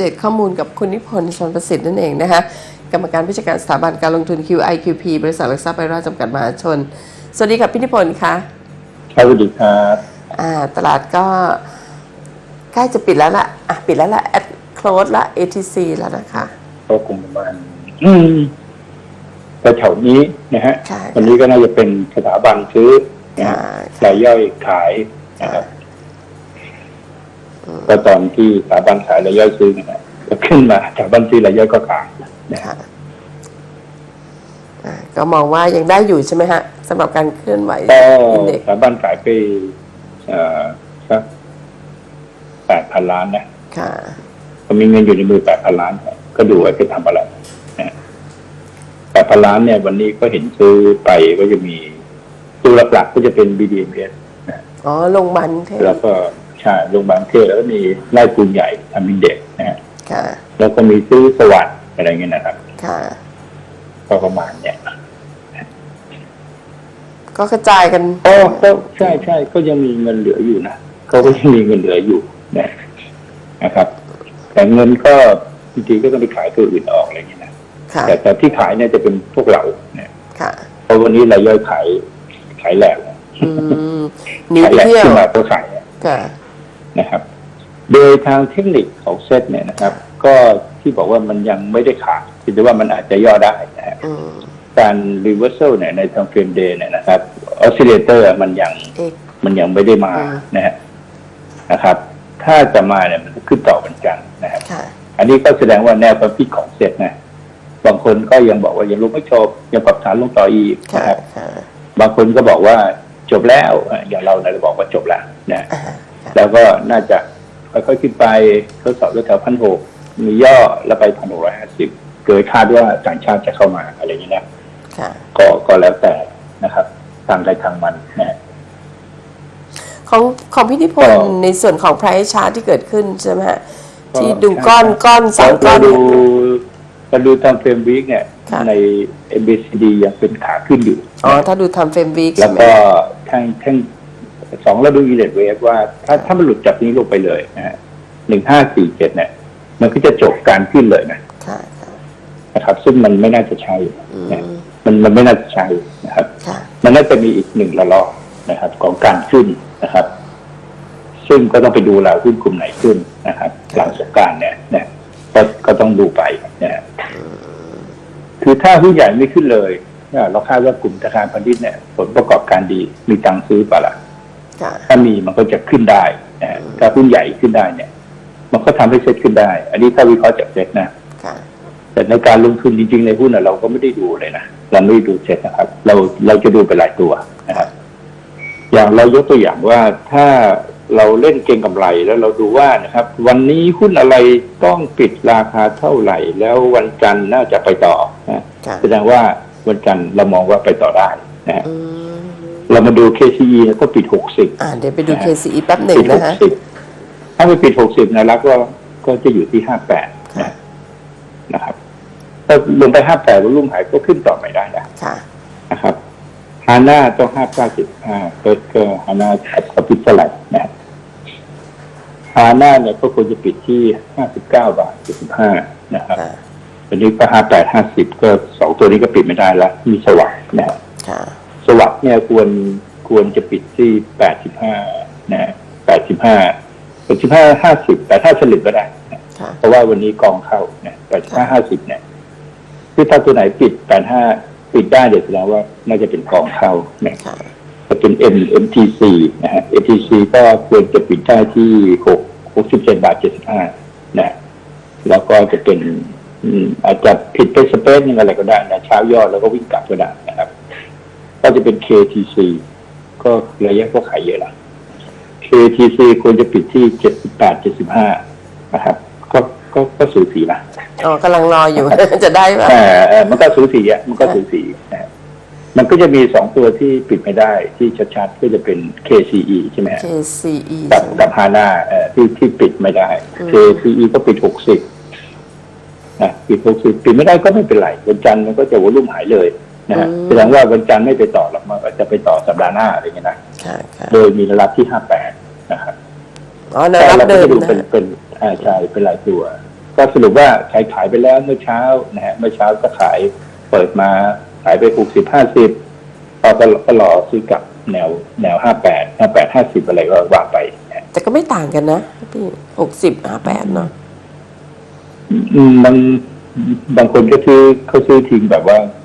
เดตข้อมูลกับคุณนิพนธ์ชนประสิทธิ์นั่นเองนะคะกรรมการผู้จัดการสถาบันการลงทุน QIQP บริษัทหลักทรัพย์ไพราชจำกัดมหาชน สวัสดีครับพี่นิพนธ์คะครับสวัสดีครับอ่าตลาดก็ใกล้จะปิดแล้วล่ะอะปิดแล้วล่ะ at close ละ ATC แล้วนะคะก็คงประมาณอืมแต่แถวนี้นะฮะใช่วันนี้ก็น่าจะเป็นสถาบันซื้อนะค่ะฮะรายย่อยขายนะครับ ก็ตอนที่สถาบันขายรายย่อยซื้อนะฮะก็ขึ้นมาสถาบันซื้อรายย่อยก็ขายนะฮะค่ะอ่าก็มองว่ายังได้อยู่ใช่ไหมฮะสำหรับการเคลื่อนไหวก็อินเด็กสถาบันขายไปเอ่อสักแปดพันล้านนะค่ะก็มีเงินอยู่ในมือแปดพันล้านครับก็ดูว่าจะทำอะไรนะแปดพันล้านเนี่ย วันนี้ก็เห็นซื้อไปก็จะมีตัวหลักๆก็จะเป็น BDMs นะอ๋อลงบันเทแล้วก็ ใช่โรงพยาบาลเทศแล้วก็มีไร่ปูนใหญ่ทำอินเด็กซ์นะฮะค่ะ แล้วก็มีซื้อสวัสด์อะไรเงี้ยนะครับ ค่ะ ก็ประมาณเนี่ยก็กระจายกันก็ก็ใช่ใช่ก็ยังมีเงินเหลืออยู่นะเขาก็ยังมีเงินเหลืออยู่นะนะครับ แต่เงินก็จริงๆก็ต้องไปขายตัวอื่นออกอะไรเงี้ยนะค่ะแต่แต่ที่ขายเนี่ยจะเป็นพวกเราเนี่ยค่ะเพราะวันนี้รายย่อยขายขายแหลกอืมหนีขายไปแหลกเที่ยวขึ้นมาก็ขายค่ะ นะครับ โดยทางเทคนิคของเซตเนี่ยนะครับ ก็ที่บอกว่ามันยังไม่ได้ขาดคิดว่ามันอาจจะย่อได้นะฮะอืมการ reversal เนี่ยในทางเฟรมเดย์เนี่ยนะครับออสซิเลเตอร์มันยังเอกมันยังไม่ได้มาอืมนะฮะนะครับ ถ้าจะมาเนี่ยมันจะขึ้นต่อวันจันทร์นะครับค่ะอันนี้ก็แสดงว่าแนวความคิดของเซตนะบางคนก็ยังบอกว่ายังลงไม่จบยังปรับฐานลงต่ออีกค่ะนะครับค่ะบางคนก็บอกว่าจบแล้วอะอย่างเราเนี่ยเราบอกว่าจบแล้วนะ อ่าแล้วก็น่าจะค่อยๆขึ้นไปทดสอบแถวพันหกมีย่อแล้วไปพันหกร้อยห้าสิบเกิดคาดว่าต่างชาติจะเข้ามาอะไรอย่างนี้นะค่ะก็ก็แล้วแต่นะครับ ทางใดทางมันนะของของพี่นิพนก็ธ์ในส่วนของ price chart ที่เกิดขึ้นใช่ไหมฮะก็ที่ดูใช่ก้อนครับก้อนสามก้เราอนดูเนี่ยเราดูตามเฟรมวีคเนี่ยค่ะใน MBCD ยังเป็นขาขึ้นอยู่ อ๋อ ถ้าดูทำเฟรมวีคแล้ใช่วไหมก็ทั้งทั้ง สองเราดูอีเลดเวฟว่าถ้าถ้ามันหลุดจากนี้ลงไปเลยนะฮะหนึ่งห้าสี่เจ็ดเนี่ย มันก็จะจบการขึ้นเลยนะค่ะค่ะนะครับ ซึ่งมันไม่น่าจะใช่อืนะมมันมันไม่น่าจะใช่นะครับค่ะมันน่าจะมีอีกหนึ่งระลอกนะครับ ของการขึ้นนะครับ ซึ่งก็ต้องไปดูแล้วหุ้นกลุ่มไหนขึ้นนะครับ หลังสงกรารเนี่ยนะก็ก็ต้องดูไปนะฮะคือถ้าหุ้นใหญ่ไม่ขึ้นเลยเนี่ยเราคาดว่ากลุ่มธนาคารพาณิชย์เนี่ย ผลประกอบการดีมีตังค์ซื้อปะล่ะค่ะ ถ้ามีมันก็จะขึ้นได้นะฮะถ้าหุ้นใหญ่ขึ้นได้เนี่ย มันก็ทำให้เซ็ตขึ้นได้ อันนี้ถ้าวิเคราะห์จากเซ็ตนะค่ะแต่ในการลงทุนจริงๆในหุ้นน่ะเราก็ไม่ได้ดูเลยนะเราไม่ได้ดูเซ็ตนะครับ เราเราจะดูไปหลายตัวนะครับอย่างเรายกตัวอย่างว่าถ้าเราเล่นเก็งกำไรแล้วเราดูว่านะครับ วันนี้หุ้นอะไรต้องปิดราคาเท่าไหร่ แล้ววันจันทร์น่าจะไปต่อนะค่ะแสดงว่าวันจันทร์เรามองว่าไปต่อได้นะฮะอืม เรามาดู KCE เนี่ยก็ปิดหกสิบอ่าเดี๋ยวไปดู KCE แป๊บหนึ่งปิดหนะกฮะ สิบถ้าไปปิดหกสิบนะแล้วก็ก็จะอยู่ที่ห้าแปดนะนะครับ ถ้าลงไปห้าแปดวอลุ่มหายก็ขึ้นต่อไม่ได้นะ ค่ะ นะครับฮาน่าต้องห้าเก้าสิบห้าก็ก็ฮาน่าเขาปิดเท่าไหร่นะฮาน่าเนี่ยก็ควรจะปิดที่ห้าสิบเก้าบาทสิบห้านะครับค่ะวันนี้ก็ห้าแปดห้าสิบก็สองตัวนี้ก็ปิดไม่ได้แล้วมีสวัสด์นะฮะค่ะ สวัสด์เนี่ยควรควรจะปิดที่แปดสิบห้านะแปดสิบห้าแปดสิบห้าห้าสิบแต่ถ้าสลิปก็ได้นะค่ะเพราะว่าวันนี้กองเข้าเนี่ยแปดสิบห้าห้าสิบเนี่ยคือถ้าตัวไหนปิดแปดห้าปิดได้เดี๋ยวแสดงว่าน่าจะเป็นกองเข้าเนี่ยค่ะจะเป็น M MTC นะฮะ MTC ก็ควรจะปิดได้ที่หกหกสิบเจ็ดบาทเจ็ดสิบห้านะแล้วก็จะเป็นอืมอาจจะผิดไปสเปซนึงอะไรก็ได้นะเช้ายอดแล้วก็วิ่งกลับก็ได้นะครับ ก็จะเป็น KTC ก็ระยะก็ขายเยอะละ KTC ควรจะปิดที่เจ็ดสิบแปดเจ็ดสิบห้านะครับ ก็ก็ก็สูสีนะอ๋อกำลังรออยู่ จะได้ป่ะแต่เอ่อมันก็สูสีอะมันก็สูสีนะฮะมันก็จะมีสองตัวที่ปิดไม่ได้ที่ชัดๆก็จะเป็น KCE ใช่ไหมฮะ KCE กับใช่ไหมกับฮาน่าเอ่อที่ที่ปิดไม่ได้อืม KCE ก็ปิดหกสิบนะปิดหกสิบปิดไม่ได้ก็ไม่เป็นไรวันจันทร์มันก็จะวอลุ่มหายเลย นะฮะแสดงว่าวันจันทร์ไม่ไปต่อหรอกมันก็จะไปต่อสัปดาห์หน้าอะไรอย่างเงี้ยนะค่ะค่ะโดยมีระดับที่ห้าแปดนะครับอ๋อแนวแต่รับเราก็เดิมจะดูนะเป็นฮะเป็นอ่าใช่เป็นรายตัว ก็สรุปว่าขายขายไปแล้วเมื่อเช้านะฮะเมื่อเช้าก็ขายเปิดมาขายไปหกสิบห้าสิบพอก็ก็รอซื้อกลับแนวแนวห้าแปดห้าแปดห้าสิบอะไรก็ว่าไปนะแต่ก็ไม่ต่างกันนะพี่หกสิบห้าแปดเนาะอืมบางบางคนก็ซื้อเขาซื้อทิ้งแบบว่าหมื่น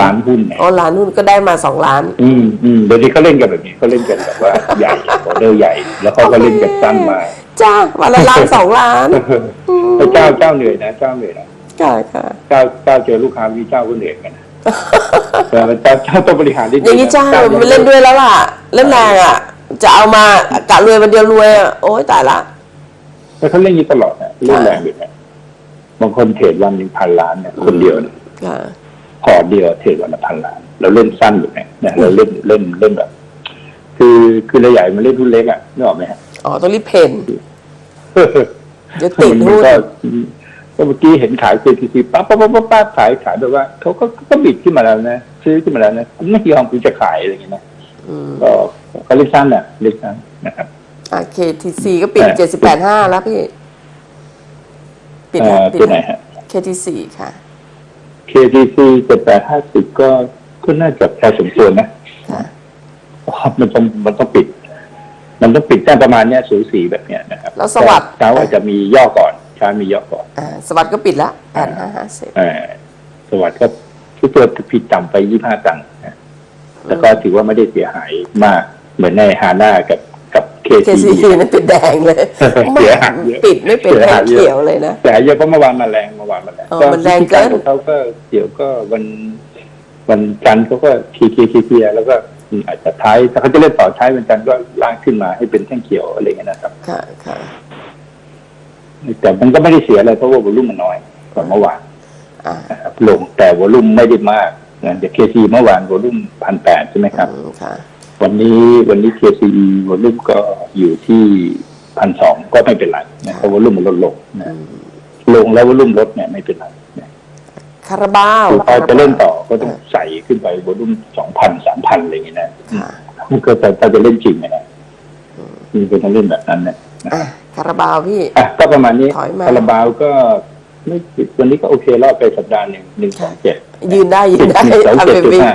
ล้านหุ้นเนี่ยอ๋อล้านนู่นก็ได้มาสองล้าน อืมอืมเดี๋ยวนี้เขาเล่นกันแบบนี้เขาเล่นกันแบบว่าใหญ่ออเดอร์ใหญ่ แล้วเขาก็เล่นกันสั้นมาจ้าวันละล้านสองล้านพระเจ้าเจ้าเหนื่อยนะเจ้าเหนื่อยนะค่ะค่ะเจ้าเจ้าเจอลูกค้ามีเจ้าก็เหนื่อยกันนะแต่เจ้าเจ้าต้องบริหารได้ดีอย่างนี้จ้าะไม่เล่นด้วยแล้วล่ะ เล่นแรงอะ จะเอามากะรวยวันเดียวรวยอะโอ้ยตายละแต่เขาเล่นอยี่ตลอดนะเล่นแรงอยู่นะบางคนเทรดวันหนึ่งพันล้านเนี่ยคนเดียวนะ ค่ะพอร์ตเดียวเทรดวันละพันล้านเราเล่นสั้นอยู่เนี่ยนะเราเล่นเล่นเล่นแบบ คือคือเราใหญ่มันเล่นหุ้นเล็กอะนึกออกไหมฮะอ๋อต้องรีบเพนเดี๋ยวติดมันหุ้นก็ก็เมื่อกี้เห็นขาย CTC ปั๊บปั๊บปั๊บปั๊บปั๊บขายขายแบบว่าเขาก็ก็บิดขึ้นมาแล้วนะซื้อขึ้นมาแล้วนะไม่ยอมคุณจะขายอะไรอย่างเงี้ยนะอืมก็ก็เล่นสั้นอะเล่นสั้นนะครับอ่า KTC ก็ปิดเออเจ็ดสิบแปดห้าแล้วพี่ ปิดเอ่แล้วอปิดตัวไหนแล้วฮะ KTC ค่ะ KTC เจ็ดแปดห้าสิบก็ก็น่าจะพอสมควรนะค่ะเพราะมันต้องมันต้องปิด มันต้องปิดแค่ประมาณเนี้ยสูสีแบบเนี้ยนะครับแล้วสวัสดิ์เช้าอาจจะมีย่อก่อนเช้ามีย่อก่อนอ่าสวัสด์ก็ปิดแล้วแปดห้าห้าสิบเออสวัสดิ์ก็ทุกตัวผิดต่ำไปยี่ห้าตังค์นะแต่ก็ถือว่าไม่ได้เสียหายมากเหมือนในฮาน่ากับ กับ KCE KCC นั่นเป็นแดงเลยเสียหายเยอะปิดไม่เป็นเสียแดหางยเยอะเขียวเลยนะแต่เยอะเพราะเมื่อวานมาแรงเมื่อวานมาแรงเออมันแรงเกินวิธีของเขาก็เดี๋ยวก็วันวันจันทร์เขาก็เคลียร์เคลียร์เคลียร์แล้วก็อาจจะท้ายถ้าเขาจะเล่นต่อท้ายวันจันทร์ก็ล่างขึ้นมาให้เป็นแท่งเขียวอะไรอย่างเงี้ยนะครับค่ะค่ะแต่มันก็ไม่ได้เสียอะไรเพราะว่าวอลุ่มมันน้อยกว่าเมื่อวานอ่านะครับลงแต่วอลุ่มไม่ได้มากนะเดี๋ยวเคซีเมื่อวานวอลุ่มพันแปดใช่ไหมครับอืมค่ะ วันนี้วันนี้ KCE วอลุ่มก็อยู่ที่พันสองก็ไม่เป็นไรนะเพราะวอลุ่มมันลดลงนะลงแล้ววอลุ่มลดเนี่ยไม่เป็นไรนะคาราบาวคือพอจะเล่นต่อก็ต้องใส่ขึ้นไปวอลุ่มสองพันสามพันอะไรอย่างเงี้ยนะค่ะมันก็แต่ถ้าจะเล่นจริงนะนะมันก็ต้องเล่นแบบนั้นนะอะคาราบาวพี่อะก็ประมาณนี้ถอยมาคาราบาวก็ไม่วันนี้ก็โอเครอบไปสัปดาห์หนึ่งหนึ่งสองเจ็ดยืนได้ยืนได้หนึ่งสองทำเจ็ดเป็นจุดวิ่งห้า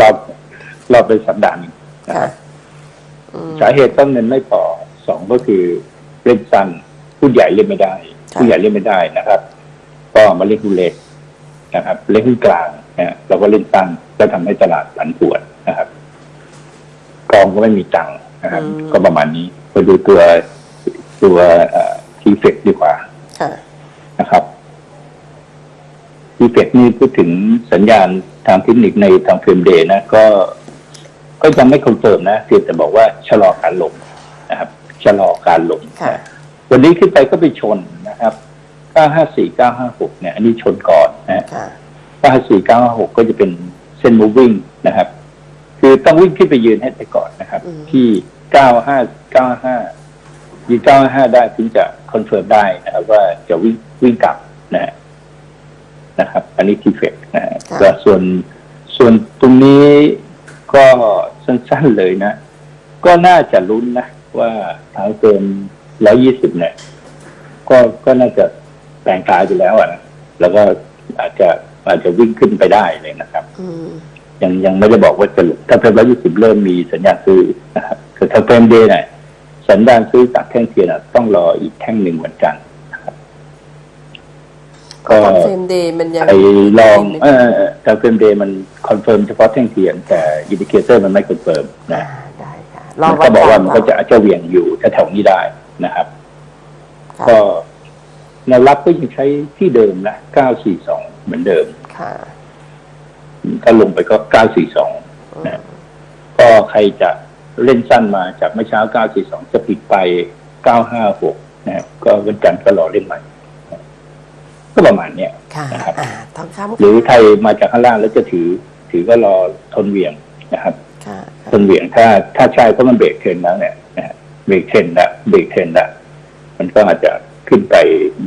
รอบ รอบไปสัปดาห์หนึ่งค่ะอืมสาเหตุต้นเงินไม่พอสองก็คือเล่นสั้นผู้ใหญ่เล่นไม่ได้ค่ะผู้ใหญ่เล่นไม่ได้นะครับ ก็มาเล่นหุ้นเล็กนะครับ เล่นหุ้นกลางนะฮะเราก็เล่นสั้นก็ทำให้ตลาดผันผวนนะครับกองก็ไม่มีตังค์นะครับ ก็ประมาณนี้ไปดูตัวตัวทีเฟกดีกว่าค่ะนะครับทีเฟกนี่พูดถึงสัญญาณทางเทคนิคในทางเฟรมเดย์นะก็ ก็ยังไม่คอนเฟิร์มนะเพียงแต่บอกว่าชะลอการลงนะครับชะลอการลงค่ะ วันนี้ขึ้นไปก็ไปชนนะครับ 954 956 เนี่ย อันนี้ชนก่อนนะ ค่ะ 954 956 ก็จะเป็นเส้น moving นะครับ คือต้องวิ่งขึ้นไปยืนให้ได้ก่อนนะครับ อืม ที่ 95 95ยืน95ได้ถึงจะคอนเฟิร์มได้นะครับว่าจะวิ่งวิ่งกลับนะฮะนะครับ อันนี้ทีเฟกนะฮะค่ะก็ส่วนส่วนตรงนี้ ก็สั้นๆเลยนะ ก็น่าจะลุ้นนะว่าทางเกิน120เนี่ย ก็ก็น่าจะแปลงกายไปแล้วอะนะแล้วก็อาจจะอาจจะวิ่งขึ้นไปได้เลยนะครับอืมยังยังไม่ได้บอกว่าจะหลุดถ้าเป็นร้อยยี่สิบเริ่มมีสัญญาณซื้อนะครับคือถ้าเป็นเดย์เนี่ยสัญญาณซื้อจากแท่งเทียนอะต้องรออีกแท่งหนึ่งเหมือนกัน ก็ก็คอนเฟรมเดย์มันยังไอ้ลองไม่เออถ้าเป็นเดย์มันคอนเฟิร์มเฉพาะแท่งเทียนแต่อินดิเคเตอร์มันไม่คอนเฟิร์มอ่านะได้ค่ะรอมันวัก็นบอกว่าจันทร์มันก็จะอาจจะเหวี่ยงอยู่แถวๆนี้ได้นะครับค่ะก็แนวรับก็ยังใช้ที่เดิมนะ942 เหมือนเดิมค่ะถ้าลงไปก็ 942 นะ ก็ใครจะเล่นสั้นมาจากเมื่อเช้า 942 จะปิดไป 956 นะ ก็วันจันทร์ก็รอเล่นใหม่ ก็ประมาณเนี้ยค่ะนะครับอ่าทองคำหรือใครมาจากข้างล่างแล้วจะถือ ถือก็รอทนเหวี่ยงนะครับค่ะทนเหวี่ยงถ้าถ้าใช่เพราะมันเบรกเทรนแล้วเนี่ยนะฮะเบรกเทรนแล้วเบรกเทรนแล้วมันก็อาจจะขึ้นไป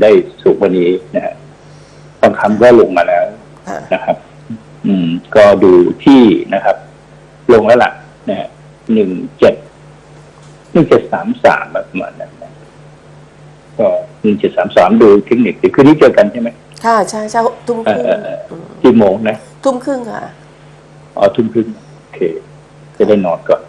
ได้สูงกว่านี้นะฮะทองคำก็ลงมาแล้วค่ะนะครับ อืม ก็ดูที่นะครับ ลงแล้วล่ะนะฮะหนึ่งเจ็ดหนึ่งเจ็ดสามสามประมาณนั้นนะ ก็หนึ่งเจ็ดสามสามดูเทคนิคเดี๋ยวคืนนี้เจอกันใช่ไหมค่ะใช่ใช่ทุ่มเอคอรึ่งเออเออกี่โมงนะทุ่มครึ่งค่ะอ๋อทุ่มครึ่งโอเค จะได้นอนก่อน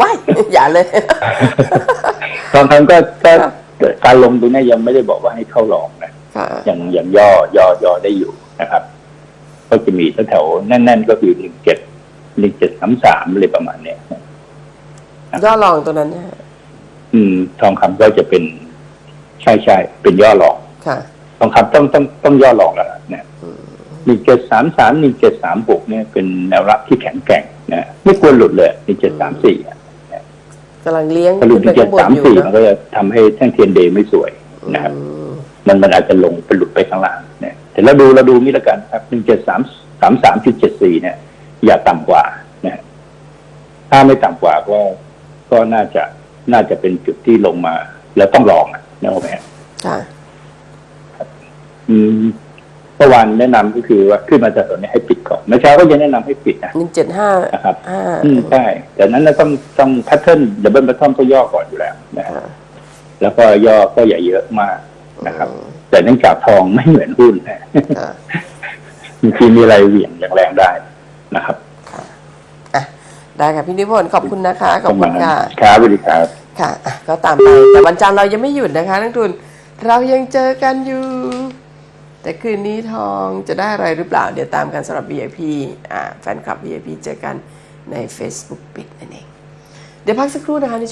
ว้ายอย่าเลยบางครั้งก็ก็ค่ะการลงตรงเนี้ยยังไม่ได้บอกว่าให้เข้าลองนะค่ะยังยังย่อย่อย่อได้อยู่นะครับ ก็จะมีแถวๆแน่น ๆ ก็คือหนึ่งเจ็ดหนึ่งเจ็ดสามสามอะไรประมาณเนี้ยย่อลองตัวนั้นนะฮะอืม ทองคำก็จะเป็น ใช่ใช่เป็นย่อหลอกค่ะ ทองคำต้องต้องต้องย่อหลอกแล้วล่ะนะหนึ่งเจ็ดสามสามหนึ่งเจ็ดสามหกเนี่ยเป็นแนวรับที่แข็งแกร่งนะไม่ควรหลุดเลยหนึ่งเจ็ดสามสี่กำลังเลี้ยงถ้าหลุขึ้ดนหไปนึ่งเจ็ข้าดงบนอยู่เนสามสี่มันอะก็จะทำให้แท่งเทียนเดย์ไม่สวยนะครับอืมมันมันอาจจะลงไปหลุดไปข้างล่างเนี่ยแต่เราดูเราดูนี่แล้วกันครับหนึ่งเจ็ดสามสามสามจุดเจ็ดสี่เนี่ย อย่าต่ำกว่านะถ้าไม่ต่ำกว่าก็ก็น่าจะน่าจะเป็นจุดที่ลงมา แล้วต้องลองอะ นะครับแม่ค่ะอืมเมื่อวานแนะนำก็คือว่าขึ้นมาจากตรงนี้ให้ปิดก่อนเมื่อเช้าก็ยังแนะนำให้ปิดนะหนึ่งเจ็ดห้านะครับห้าอืมใช่แต่นั้นเราต้องต้องแพทเทิร์นดับเบิลแพทเทิร์นก็ย่อก่อนอยู่แล้วนะฮะค่ะแล้วก็ย่อก็อย่าเยอะมากนะครับ แต่เนื่องจากทองไม่เหมือนหุ้นนะค่ะบางทีมีอะไรเหวี่ยงอย่างแรงได้นะครับอะได้ค่ะพี่นิพนธ์ขอบคุณนะคะ ขอบปคุระณมาณนั้นค่ะครับสวัสดีครับ ค่ะก็ตามไปแต่วันจันทร์เรายังไม่หยุดนะคะนักทุน เรายังเจอกันอยู่ แต่คืนนี้ทองจะได้อะไรหรือเปล่า เดี๋ยวตามกันสำหรับ VIP อ่าแฟนคลับ VIP เจอกันใน Facebook ปิดนั่นเอง เดี๋ยวพักสักครู่นะคะในช่วง